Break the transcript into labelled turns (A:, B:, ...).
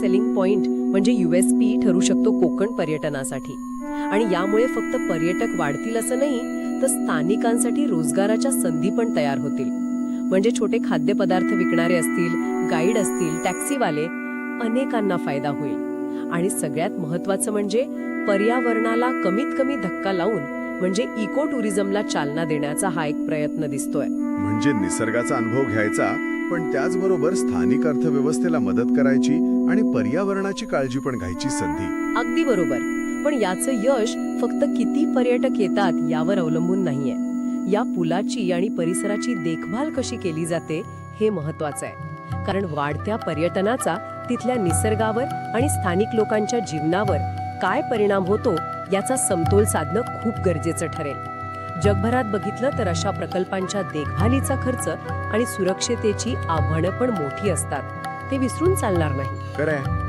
A: Selling point म्हणजे USP ठरू शकतो कोकण पर्यटनासाठी. आणि यामुळे फक्त पर्यटक वाढतील असं नाही तर स्थानिकांसाठी रोजगाराच्या संधी पण तयार होतील. म्हणजे छोटे खाद्यपदार्थ विकणारे असतील गाईड असतील टॅक्सीवाले अनेकांना फायदा होईल. आणि सगळ्यात महत्वाचं म्हणजे पर्यावरणाला कमीत कमी धक्का लावून म्हणजे इको टुरिझमला चालना देण्याचा हा एक प्रयत्न दिसतोय.
B: म्हणजे निसर्गाचा अनुभव घ्यायचा पण त्याचबरोबर स्थानिक अर्थव्यवस्थेला मदत करायची आणि पर्यावरणाची काळजी पण घ्यायची संधी.
A: अगदी बरोबर. पण याचं यश फक्त किती पर्यटक येतात यावर अवलंबून नाहीये. या पुलाची आणि परिसराची देखभाल कशी केली जाते हे महत्वाचं आहे. कारण वाढत्या पर्यटनाचा तिथल्या निसर्गावर आणि स्थानिक लोकांच्या जीवनावर काय परिणाम होतो याचा समतोल साधणं खूप गरजेचं ठरेल. जगभरात बघितलं तर अशा प्रकल्पांच्या देखभालीचा खर्च आणि सुरक्षतेची आव्हानं पण मोठी असतात. ते विसरून चालणार नाही.
B: खरंय.